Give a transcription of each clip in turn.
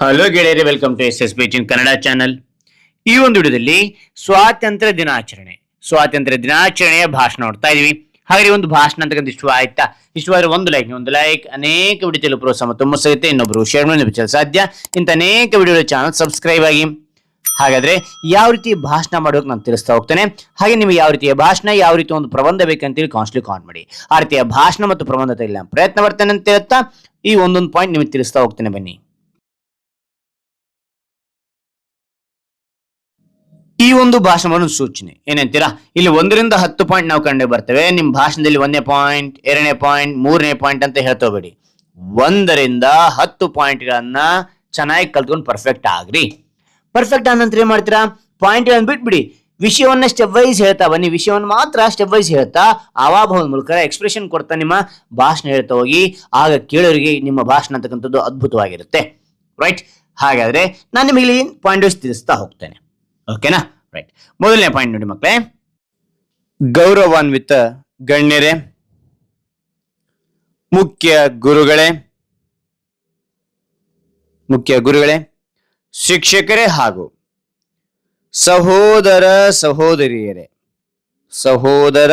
Hello ಗೆಳೆಯರೆ welcome to S S in Kannada channel ಈ ಒಂದು ವಿಡಿಯೋದಲ್ಲಿ ಸ್ವಾತಂತ್ರ್ಯ ದಿನಾಚರಣೆ, ಸ್ವಾತಂತ್ರ್ಯ ದಿನಾಚರಣೆಯ ಭಾಷಣ ನೋಡ್ತಾ ಇದೀವಿ. ಹಾಗೆ ಒಂದು ಭಾಷಣ ಅಂತಕ್ಕಂಥ ಇಷ್ಟ ಆಯ್ತಾ? ಇಷ್ಟವಾದ್ರೆ ಒಂದು ಲೈಕ್ ಒಂದು ಲೈಕ್ ಅನೇಕ ವಿಡಿಯೋ ತಲುಪುವ ತುಂಬ ಸಿಗುತ್ತೆ ಇನ್ನೊಬ್ರು ಶೇರ್ ಮಾಡಿ ಸಾಧ್ಯ. ಇಂಥ ಅನೇಕ ವಿಡಿಯೋ ಚಾನಲ್ ಸಬ್ಸ್ಕ್ರೈಬ್ ಆಗಿ. ಹಾಗಾದ್ರೆ ಯಾವ ರೀತಿ ಭಾಷಣ ಮಾಡೋಕೆ ನಾನು ತಿಳಿಸ್ತಾ ಹೋಗ್ತೇನೆ. ಹಾಗೆ ನಿಮಗೆ ಯಾವ ರೀತಿಯ ಭಾಷಣ, ಯಾವ ರೀತಿ ಒಂದು ಪ್ರಬಂಧ ಬೇಕಂತೇಳಿ ಕಾನ್ಸ್ಟ್ಲಿ ಕಾನ್ ಮಾಡಿ. ಆ ರೀತಿಯ ಭಾಷಣ ಮತ್ತು ಪ್ರಬಂಧ ತೆಗೆಯಲ್ಲ ಪ್ರಯತ್ನ ಬರ್ತೇನೆ ಅಂತ ಹೇಳ್ತಾ ಈ ಒಂದೊಂದು ಪಾಯಿಂಟ್ ನಿಮಗೆ ತಿಳಿಸ್ತಾ ಹೋಗ್ತೇನೆ ಬನ್ನಿ. ಈ ಒಂದು ಭಾಷಣವನ್ನು ಸೂಚನೆ. ಏನಂತೀರಾ? ಇಲ್ಲಿ ಒಂದರಿಂದ ಹತ್ತು ಪಾಯಿಂಟ್ ನಾವು ಕಂಡು ಬರ್ತೇವೆ. ನಿಮ್ಮ ಭಾಷಣದಲ್ಲಿ ಒಂದನೇ ಪಾಯಿಂಟ್ ಎರಡನೇ ಪಾಯಿಂಟ್ ಮೂರನೇ ಪಾಯಿಂಟ್ ಅಂತ ಹೇಳ್ತೋಬೇಡಿ ಒಂದರಿಂದ ಹತ್ತು ಪಾಯಿಂಟ್ಗಳನ್ನ ಚೆನ್ನಾಗಿ ಕಲ್ತ್ಕೊಂಡು ಪರ್ಫೆಕ್ಟ್ ಆಗ್ರಿ. ಪರ್ಫೆಕ್ಟ್ ಆದ ನಂತರ ಏನ್ ಮಾಡ್ತೀರಾ? ಪಾಯಿಂಟ್ಗಳನ್ನು ಬಿಟ್ಬಿಡಿ. ವಿಷಯವನ್ನ ಸ್ಟೆಪ್ ವೈಸ್ ಹೇಳ್ತಾ ಬನ್ನಿ. ವಿಷಯವನ್ನು ಮಾತ್ರ ಸ್ಟೆಪ್ ವೈಸ್ ಹೇಳ್ತಾ ಆವಾಭವದ ಮೂಲಕ ಎಕ್ಸ್ಪ್ರೆಷನ್ ಕೊಡ್ತಾ ನಿಮ್ಮ ಭಾಷಣ ಹೇಳ್ತಾ ಹೋಗಿ, ಆಗ ಕೇಳೋರಿಗೆ ನಿಮ್ಮ ಭಾಷಣ ಅಂತಕ್ಕಂಥದ್ದು ಅದ್ಭುತವಾಗಿರುತ್ತೆ. ರೈಟ್ ಹಾಗಾದ್ರೆ ನಾನು ನಿಮಗೆ ಇಲ್ಲಿ ಪಾಯಿಂಟ್ ವೈಸ್ ತಿಳಿಸ್ತಾ ಹೋಗ್ತೇನೆ. ಓಕೆನಾ ರೈಟ್ ಮೊದಲನೇ ಪಾಯಿಂಟ್ ನೋಡಿ ಮಕ್ಕಳೇ. ಗೌರವಾನ್ವಿತ ಗಣ್ಯರೇ, ಮುಖ್ಯ ಗುರುಗಳೇ ಮುಖ್ಯ ಗುರುಗಳೇ, ಶಿಕ್ಷಕರೇ ಹಾಗೂ ಸಹೋದರ ಸಹೋದರಿಯರೇ, ಸಹೋದರ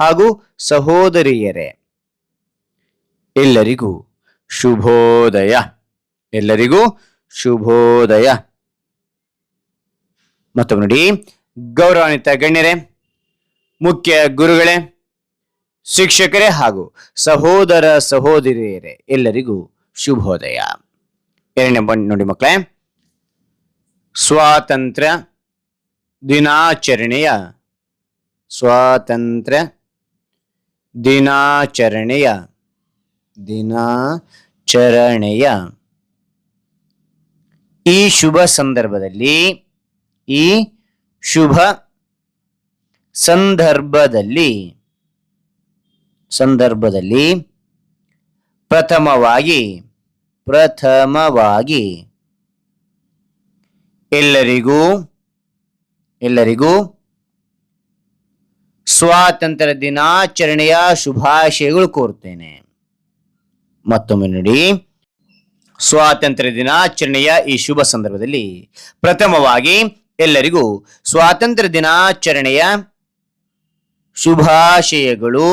ಹಾಗೂ ಸಹೋದರಿಯರೇ, ಎಲ್ಲರಿಗೂ ಶುಭೋದಯ. ಎಲ್ಲರಿಗೂ ಶುಭೋದಯ. ಮತ್ತೊಮ್ಮೆ ನೋಡಿ. ಗೌರವಾನ್ವಿತ ಗಣ್ಯರೇ, ಮುಖ್ಯ ಗುರುಗಳೇ, ಶಿಕ್ಷಕರೇ ಹಾಗೂ ಸಹೋದರ ಸಹೋದರಿಯರೇ, ಎಲ್ಲರಿಗೂ ಶುಭೋದಯ. ಎರಡನೇ ಪಾಯಿಂಟ್ ನೋಡಿ ಮಕ್ಕಳೇ, ಸ್ವಾತಂತ್ರ್ಯ ದಿನಾಚರಣೆಯ ಸ್ವಾತಂತ್ರ್ಯ ದಿನಾಚರಣೆಯ ದಿನಾಚರಣೆಯ. ಈ ಶುಭ ಸಂದರ್ಭದಲ್ಲಿ ಈ ಶುಭ ಸಂದರ್ಭದಲ್ಲಿ ಸಂದರ್ಭದಲ್ಲಿ ಪ್ರಥಮವಾಗಿ ಪ್ರಥಮವಾಗಿ ಎಲ್ಲರಿಗೂ ಎಲ್ಲರಿಗೂ ಸ್ವಾತಂತ್ರ್ಯ ದಿನಾಚರಣೆಯ ಶುಭಾಶಯಗಳು ಕೋರುತ್ತೇನೆ. ಮತ್ತೊಮ್ಮೆ ನೋಡಿ, ಸ್ವಾತಂತ್ರ್ಯ ದಿನಾಚರಣೆಯ ಈ ಶುಭ ಸಂದರ್ಭದಲ್ಲಿ ಪ್ರಥಮವಾಗಿ ಎಲ್ಲರಿಗೂ ಸ್ವಾತಂತ್ರ್ಯ ದಿನಾಚರಣೆಯ ಶುಭಾಶಯಗಳು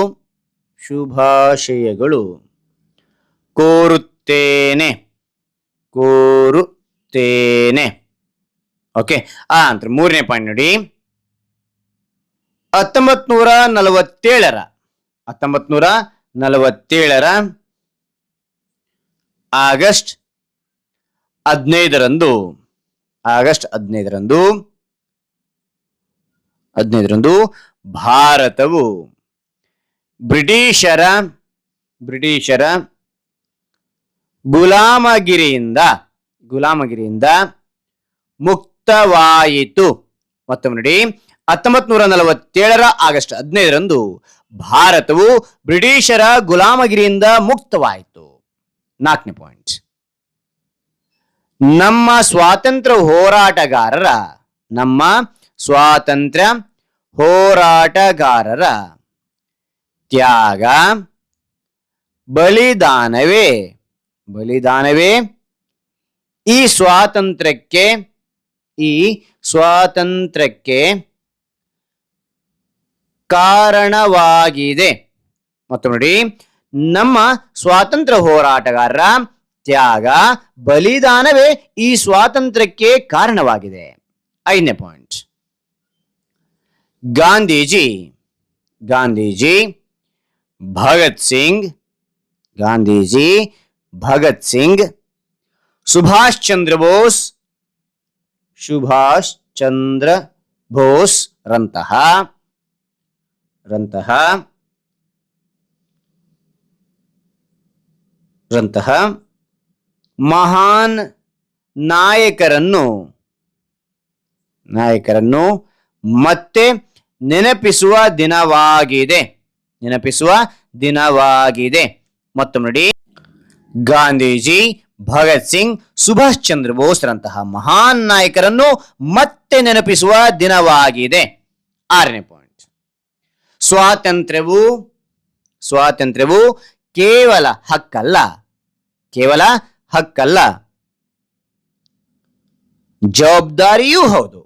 ಶುಭಾಶಯಗಳು. ಕೋರುತ್ತೇನೆ ಕೋರುತ್ತೇನೆ. ಓಕೆ ಆ ನಂತರ ಮೂರನೇ ಪಾಯಿಂಟ್ ನೋಡಿ. ಹತ್ತೊಂಬತ್ ನೂರ ನಲವತ್ತೇಳರ ಹತ್ತೊಂಬತ್ ನೂರ ನಲವತ್ತೇಳರ ಆಗಸ್ಟ್ ಹದಿನೈದರಂದು ಆಗಸ್ಟ್ ಹದಿನೈದರಂದು ಹದಿನೈದರಂದು ಭಾರತವು ಬ್ರಿಟಿಷರ ಬ್ರಿಟಿಷರ ಗುಲಾಮಗಿರಿಯಿಂದ ಗುಲಾಮಗಿರಿಯಿಂದ ಮುಕ್ತವಾಯಿತು. ಮತ್ತೊಮ್ಮೆ ನೋಡಿ ಹತ್ತೊಂಬತ್ ನೂರ ನಲವತ್ತೇಳರ ಆಗಸ್ಟ್ ಹದಿನೈದರಂದು ಭಾರತವು ಬ್ರಿಟಿಷರ ಗುಲಾಮಗಿರಿಯಿಂದ ಮುಕ್ತವಾಯಿತು. ನಾಲ್ಕನೇ ಪಾಯಿಂಟ್ ನಮ್ಮ ಸ್ವಾತಂತ್ರ್ಯ ಹೋರಾಟಗಾರರ, ನಮ್ಮ ಸ್ವಾತಂತ್ರ್ಯ ಹೋರಾಟಗಾರರ ತ್ಯಾಗ, ಬಲಿದಾನವೇ ಬಲಿದಾನವೇ ಈ ಸ್ವಾತಂತ್ರ್ಯಕ್ಕೆ ಈ ಸ್ವಾತಂತ್ರ್ಯಕ್ಕೆ ಕಾರಣವಾಗಿದೆ. ಮತ್ತು ನೋಡಿ, ನಮ್ಮ ಸ್ವಾತಂತ್ರ್ಯ ಹೋರಾಟಗಾರರ ತ್ಯಾಗ, ಬಲಿದಾನವೇ ಈ ಸ್ವಾತಂತ್ರ್ಯಕ್ಕೆ ಕಾರಣವಾಗಿದೆ. ಐದನೇ ಪಾಯಿಂಟ್ ಗಾಂಧೀಜಿ ಗಾಂಧೀಜಿ, ಭಗತ್ ಸಿಂಗ್, ಗಾಂಧೀಜಿ, ಭಗತ್ ಸಿಂಗ್, ಸುಭಾಷ್ ಚಂದ್ರ ಬೋಸ್, ಸುಭಾಷ್ ಚಂದ್ರ ಬೋಸ್ ರಂತಹ ರಂತಹ ರಂತಹ. ಮಹಾನ್ ನಾಯಕರನ್ನು ನಾಯಕರನ್ನು ಮತ್ತೆ ನೆನಪಿಸುವ ದಿನವಾಗಿದೆ. ನೆನಪಿಸುವ ದಿನವಾಗಿದೆ. ಮತ್ತೊಮ್ಮೆ ನೋಡಿ. ಗಾಂಧೀಜಿ, ಭಗತ್ ಸಿಂಗ್, ಸುಭಾಷ್ ಚಂದ್ರ ಬೋಸ್ರಂತಹ ಮಹಾನ್ ನಾಯಕರನ್ನು ಮತ್ತೆ ನೆನಪಿಸುವ ದಿನವಾಗಿದೆ. ಆರನೇ ಪಾಯಿಂಟ್. ಸ್ವಾತಂತ್ರ್ಯವು ಸ್ವಾತಂತ್ರ್ಯವು ಕೇವಲ ಹಕ್ಕಲ್ಲ. ಕೇವಲ ಹಕ್ಕಲ್ಲ. ಜವಾಬ್ದಾರಿಯೂ ಹೌದು.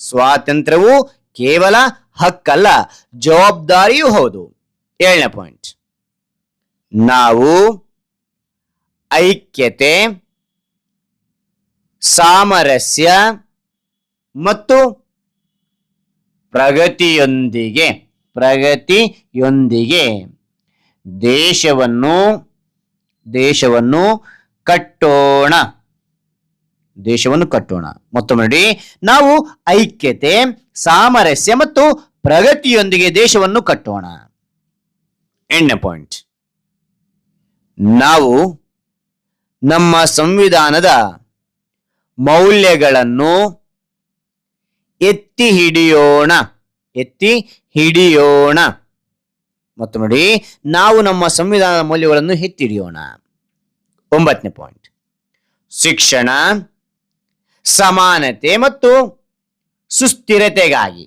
ಸ್ವಾತಂತ್ರ್ಯವು ಕೇವಲ ಹಕ್ಕಲ್ಲ, ಜವಾಬ್ದಾರಿಯೂ ಹೌದು. ಏಳನೇ ಪಾಯಿಂಟ್ ನಾವು ಐಕ್ಯತೆ, ಸಾಮರಸ್ಯ ಮತ್ತು ಪ್ರಗತಿಯೊಂದಿಗೆ ಪ್ರಗತಿಯೊಂದಿಗೆ ದೇಶವನ್ನು ದೇಶವನ್ನು ಕಟ್ಟೋಣ. ದೇಶವನ್ನು ಕಟ್ಟೋಣ. ಮತ್ತೊಮ್ಮೆ ನೋಡಿ, ನಾವು ಐಕ್ಯತೆ, ಸಾಮರಸ್ಯ ಮತ್ತು ಪ್ರಗತಿಯೊಂದಿಗೆ ದೇಶವನ್ನು ಕಟ್ಟೋಣ. ಎಂಟನೇ ಪಾಯಿಂಟ್ ನಾವು ನಮ್ಮ ಸಂವಿಧಾನದ ಮೌಲ್ಯಗಳನ್ನು ಎತ್ತಿ ಹಿಡಿಯೋಣ. ಎತ್ತಿ ಹಿಡಿಯೋಣ. ಮತ್ತು ನೋಡಿ, ನಾವು ನಮ್ಮ ಸಂವಿಧಾನದ ಮೌಲ್ಯಗಳನ್ನು ಎತ್ತಿ ಹಿಡಿಯೋಣ. ಒಂಬತ್ತನೇ ಪಾಯಿಂಟ್ ಶಿಕ್ಷಣ, ಸಮಾನತೆ ಮತ್ತು ಸುಸ್ಥಿರತೆಗಾಗಿ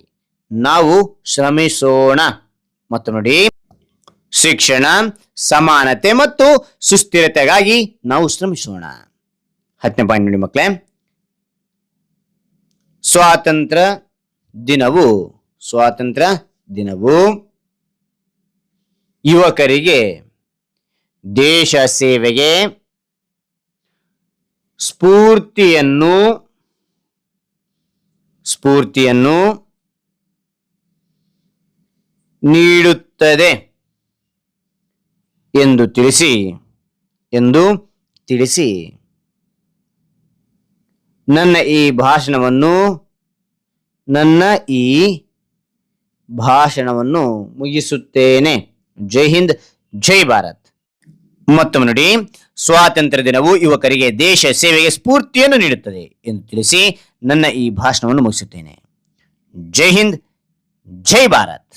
ನಾವು ಶ್ರಮಿಸೋಣ. ಮತ್ತು ನೋಡಿ, ಶಿಕ್ಷಣ, ಸಮಾನತೆ ಮತ್ತು ಸುಸ್ಥಿರತೆಗಾಗಿ ನಾವು ಶ್ರಮಿಸೋಣ. ಹತ್ತನೇ ಪಾಯಿಂಟ್ ನೋಡಿ ಮಕ್ಕಳೇ. ಸ್ವಾತಂತ್ರ್ಯ ದಿನವು ಸ್ವಾತಂತ್ರ್ಯ ದಿನವು ಯುವಕರಿಗೆ ದೇಶ ಸೇವೆಗೆ ಸ್ಫೂರ್ತಿಯನ್ನು ಸ್ಫೂರ್ತಿಯನ್ನು ನೀಡುತ್ತದೆ ಎಂದು ತಿಳಿಸಿ ಎಂದು ತಿಳಿಸಿ. ನನ್ನ ಈ ಭಾಷಣವನ್ನು, ನನ್ನ ಈ ಭಾಷಣವನ್ನು ಮುಗಿಸುತ್ತೇನೆ. ಜೈ ಹಿಂದ್, ಜೈ ಭಾರತ್. ಮತ್ತೊಮ್ಮೆ ನೋಡಿ, ಸ್ವಾತಂತ್ರ್ಯ ದಿನವು ಯುವಕರಿಗೆ ದೇಶ ಸೇವೆಗೆ ಸ್ಫೂರ್ತಿಯನ್ನು ನೀಡುತ್ತದೆ ಎಂದು ತಿಳಿಸಿ ನನ್ನ ಈ ಭಾಷಣವನ್ನು ಮುಗಿಸುತ್ತೇನೆ. ಜೈ ಹಿಂದ್, ಜೈ ಭಾರತ್.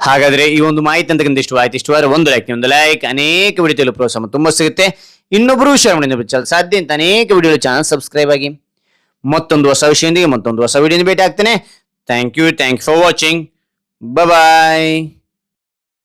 ಹಾಗಾದ್ರೆ ಈ ಒಂದು ಮಾಹಿತಿ ಅಂತಕ್ಕಂಥ ಇಷ್ಟವಾಯ್ತು? ಇಷ್ಟವಾದ್ರೆ ಒಂದು ಲೈಕ್ ಒಂದು ಲೈಕ್ ಅನೇಕ ವಿಡಿಯೋ ಪ್ರೋತ್ಸಾಹ ತುಂಬಾ ಸಿಗುತ್ತೆ. ಇನ್ನೊಬ್ಬರು ಶೇರ್ ಮಾಡಿ ಸಾಧ್ಯ ಅಂತ ಅನೇಕ ವಿಡಿಯೋ ಚಾನಲ್ ಸಬ್ಸ್ಕ್ರೈಬ್ ಆಗಿ. ಮತ್ತೊಂದು ಹೊಸ ವಿಷಯದೊಂದಿಗೆ ಮತ್ತೊಂದು ಹೊಸ ವಿಡಿಯೋ ಭೇಟಿ ಆಗ್ತೇನೆ. Thank you thank for watching bye